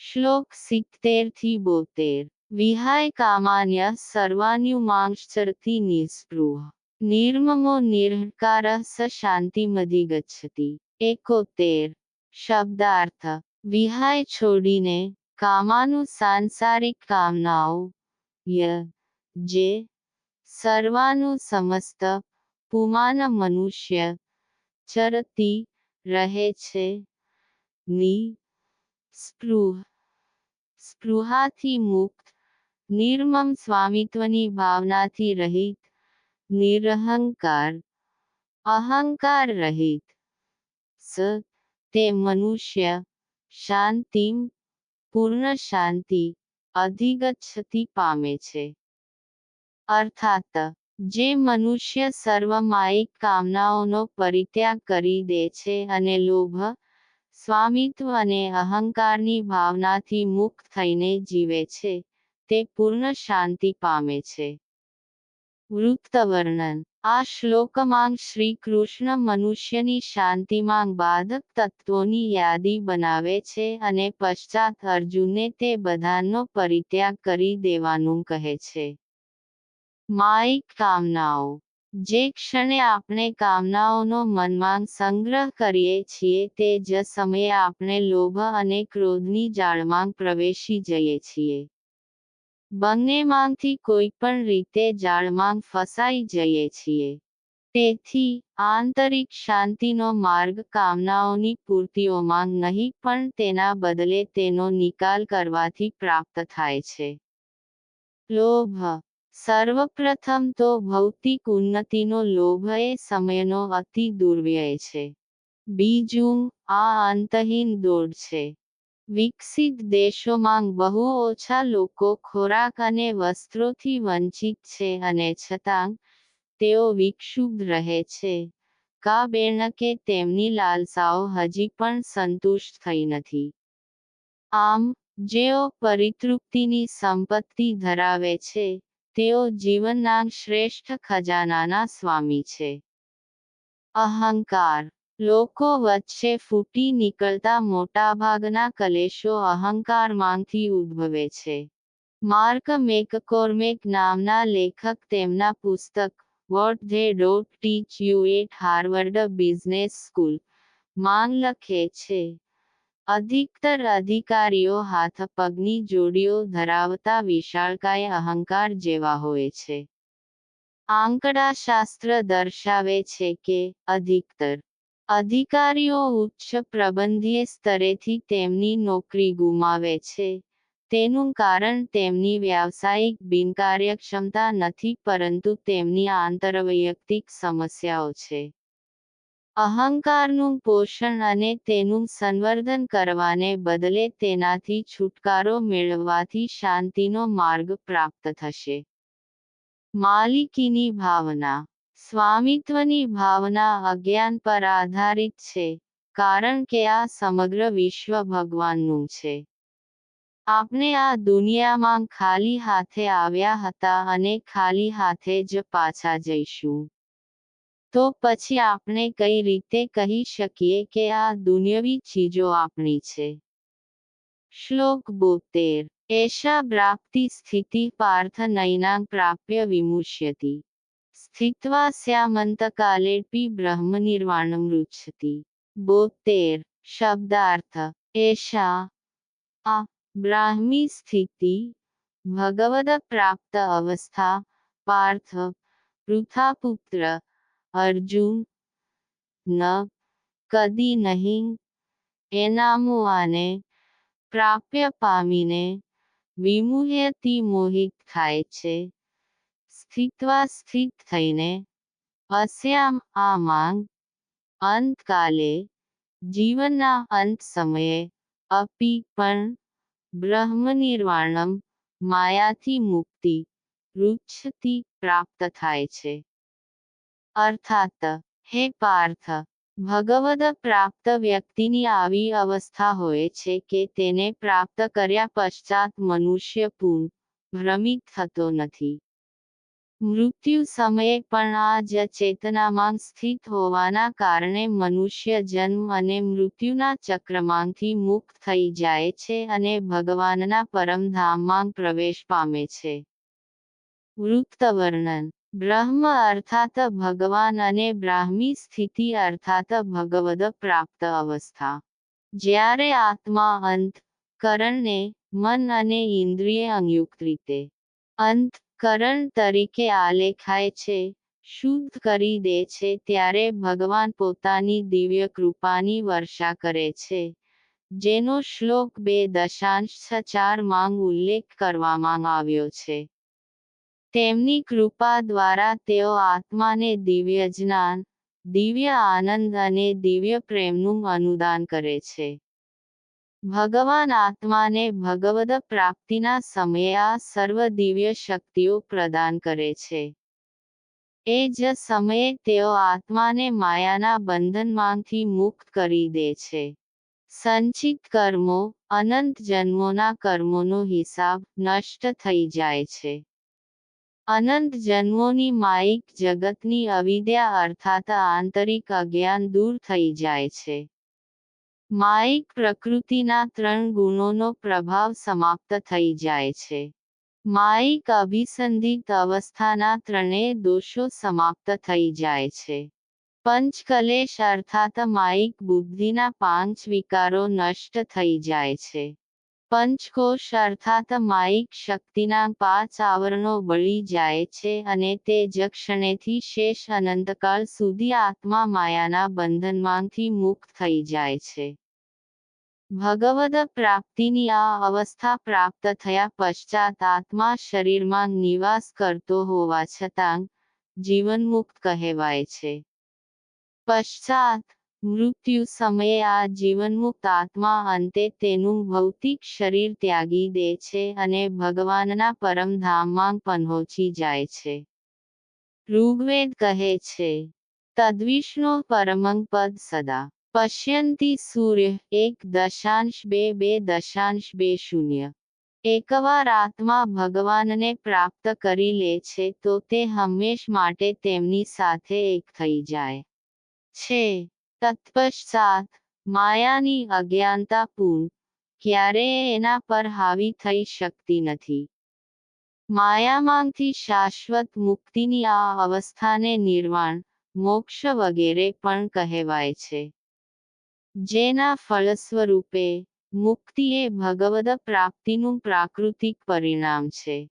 શ્લોક સિત્તેરથી બોતેર વિહાય કામાન્ય સર્વાન્યુમાંશ્ચરતી નિસ્પૃહ નિર્મમો નિર્હકાર સ શાંતિમધિ ગચ્છતિ એકોતેર શબ્દાર્થ વિહાય છોડીને કામાનું સાંસારિક કામનાઓ ય જે સર્વાનું સમસ્ત પુમાન મનુષ્ય ચરતી રહે છે ની સ્પૃહ સ્પૃહાથી મુક્ત, નિર્મમ સ્વામિત્વની ભાવનાથી રહિત, નિરહંકાર, અહંકાર રહિત. સ, તે મનુષ્ય શાંતિ પૂર્ણ શાંતિ અધિગચ્છતિ પામે છે. અર્થાત, જે મનુષ્ય સર્વમાયિક કામનાઓનો પરિત્યાગ કરી દે છે અને લોભ સ્વામિત્વ અને અહંકારની ભાવનાથી મુક્ત થઈને જીવે છે, તે પૂર્ણ શાંતિ પામે છે. વૃત્તવર્ણન. આ શ્લોકમાં શ્રી કૃષ્ણ મનુષ્યની શાંતિમાં બાધક તત્વોની યાદી બનાવે છે અને પશ્ચાત અર્જુનને તે બધાનો પરિત્યાગ કરી દેવાનું કહે છે. માયિક કામનાઓ. જે ક્ષણે આપણે કામનાઓનો મનમાં સંગ્રહ કરીએ છીએ તે જ સમયે આપણે લોભ અને ક્રોધની જાળમાં પ્રવેશી જઈએ છીએ. બંનેમાંથી કોઈ પણ રીતે જાળમાં ફસાઈ જઈએ છીએ. તેથી, આંતરિક શાંતિનો માર્ગ કામનાઓની પૂર્તિઓમાં નહીં પણ તેના બદલે તેનો નિકાલ કરવાથી પ્રાપ્ત થાય છે. લોભ સર્વપ્રથમ તો ભૌતિક ઉન્નતિનો લોભ એ સમયનો અતિ દુર્વ્યય છે. બીજું, આ અંતહીન દોડ છે. વિકસિત દેશોમાં બહુ ઓછા લોકો ખોરાક અને વસ્ત્રોથી વંચિત છે અને છતાં, તેઓ વિક્ષુબ્ધ રહે છે. કા બેણકે તેમની લાલસાઓ હજી પણ સંતુષ્ટ થઈ નથી. આમ, જેઓ પરિતૃપ્તિની સંપત્તિ ધરાવે છે તેઓ જીવનના શ્રેષ્ઠ ખજાનાના સ્વામી છે. અહંકાર. લોકો વચ્ચે ફૂટી નીકળતા મોટાભાગના કલેશો અહંકારમાંથી ઉદ્ભવે છે. માર્ક મેકકોર્મેક નામના લેખક તેમના પુસ્તક what they dot teach you at Harvard business સ્કૂલમાં લખે છે. અધિકતર અધિકારીઓ હાથ પગની જોડીઓ ધરાવતા વિશાળકાય અહંકાર જેવા હોય છે. આંકડાશાસ્ત્ર દર્શાવે છે કે અધિકતર અધિકારીઓ ઉચ્ચ પ્રબંધીય સ્તરેથી તેમની નોકરી ગુમાવે છે. તેનું કારણ તેમની વ્યાવસાયિક બિનકાર્યક્ષમતા નથી, પરંતુ તેમની આંતરવૈયક્તિક સમસ્યાઓ છે. અહંકારનું પોષણ અને તેનું સંવર્ધન કરવાને બદલે તેનાથી છુટકારો મેળવવાથી શાંતિનો માર્ગ પ્રાપ્ત થશે. માલિકીની ભાવના. સ્વામિત્વની ભાવના અજ્ઞાન પર આધારિત છે, કારણ કે આ સમગ્ર વિશ્વ ભગવાનનું છે. આપણે આ દુનિયામાં ખાલી હાથે આવ્યા હતા અને ખાલી હાથે જ પાછા જઈશું. તો પછી આપણે કઈ રીતે કહી શકીએ કે આ દુન્યવી ચીજો આપણી છે? શ્લોક બોતેર. એષા પ્રાપ્તિ સ્થિતિ પાર્થ નૈનાં પ્રાપ્ય વિમુષ્યતિ. સ્થિત્વા સ્યામંતકાલેપી બ્રહ્મનિર્વાણમૃચ્છતિ બોતેર. શબ્દાર્થ. એષા આ બ્રાહ્મી સ્થિતિ ભગવદ પ્રાપ્ત અવસ્થા પાર્થ પૃથાપુત્ર અર્જુન, ન, કદી નહીં. એનામુઆને પ્રાપ્ય પામીને વિમુહ્યતિ મોહિત થાય છે. સ્થિત્વા સ્થિત થઈને અસ્યામ આ માંગ અંતકાલે, જીવનના અંત સમયે અપી પણ બ્રહ્મનિર્વાણમ માયાથી મુક્તિ રુચ્છતિ પ્રાપ્ત થાય છે. અર્થાત, હે પાર્થ, ભગવદ પ્રાપ્ત વ્યક્તિની આવી અવસ્થા હોય છે કે તેને પ્રાપ્ત કર્યા પશ્ચાત મનુષ્ય પૂર્ણ, ભ્રમિત થતો નથી. મૃત્યુ સમયે પણ આ જ ચેતનામાં સ્થિત હોવાના કારણે મનુષ્ય જન્મ અને મૃત્યુના ચક્રમાંથી મુક્ત થઈ જાય છે અને ભગવાનના પરમધામમાં પ્રવેશ પામે છે. વૃત્ત વર્ણન. બ્રહ્મ અર્થાત ભગવાન અને બ્રાહ્મી સ્થિતિ અર્થાત ભગવદ પ્રાપ્ત અવસ્થા. જ્યારે આત્મા અંત, કરણને, મન અને ઇન્દ્રિય અંયુક્ત રીતે, અંત, કરણ તરીકે આલેખાય છે, શુદ્ધ કરી દે છે ત્યારે ભગવાન પોતાની દિવ્ય કૃપાની વર્ષા કરે છે, જેનો શ્લોક બે દશાંશ ચાર માંગ ઉલ્લેખ કરવામાં આવ્યો છે. તેમની કૃપા દ્વારા તેઓ આત્માને દિવ્ય જ્ઞાન, દિવ્ય આનંદ અને દિવ્ય પ્રેમનું અનુદાન કરે છે. ભગવાન આત્માને ભગવદ પ્રાપ્તિના સમયે આ સર્વ દિવ્ય શક્તિઓ પ્રદાન કરે છે. એ જ સમયે તેઓ આત્માને માયાના બંધનમાંથી મુક્ત કરી દે છે. સંચિત કર્મો, અનંત જન્મોના કર્મોનો હિસાબ નષ્ટ થઈ જાય છે. અનંત જન્મોની માયિક જગતની અવિદ્યા અર્થાત આંતરિક અજ્ઞાન દૂર થઈ જાય છે. માયિક પ્રકૃતિના ત્રણ ગુણોનો પ્રભાવ સમાપ્ત થઈ જાય છે. માયિક અભિસંધિત અવસ્થાના ત્રણેય દોષો સમાપ્ત થઈ જાય છે. પંચકલેશ અર્થાત માયિક બુદ્ધિના પાંચ વિકારો નષ્ટ થઈ જાય છે. પંચકોશ અર્થાત માઇક શક્તિના પાંચ આવરણો બળી જાય છે અને તે જ ક્ષણેથી શેષ અનંતકાળ સુધી આત્મા માયાના બંધનમાંથી મુક્ત થઈ જાય છે. ભગવદ પ્રાપ્તિની આ અવસ્થા પ્રાપ્ત થયા પશ્ચાત આત્મા શરીરમાં નિવાસ કરતો હોવા છતાં જીવન મુક્ત કહેવાય છે. પશ્ચાત મૃત્યુ સમયે આ જીવનમુક્ત આત્મા અંતે તેનું ભૌતિક શરીર ત્યાગી દે છે અને ભગવાનના પરમધામમાં પહોંચી જાય છે. ઋગ્વેદ કહે છે, તદ્વિષ્ણો પરમંગ પદ સદા. પશ્યંતી સૂર્ય એક દશાંશ બે બે દશાંશ બે શૂન્ય. એકવાર આત્મા ભગવાનને પ્રાપ્ત કરી લે છે તો તે હંમેશ માટે તેમની સાથે એક થઈ જાય છે. તત્પશ્ચાત માયાની અજ્ઞાનતા પૂર્ણ. ક્યારેય એના પર હાવી થઈ શકતી નથી. માયામાંથી શાશ્વત મુક્તિની આ અવસ્થાને નિર્વાણ, મોક્ષ વગેરે પણ કહેવાય છે. જેના ફળસ્વરૂપે મુક્તિ એ ભગવદ પ્રાપ્તિનું પ્રાકૃતિક પરિણામ છે.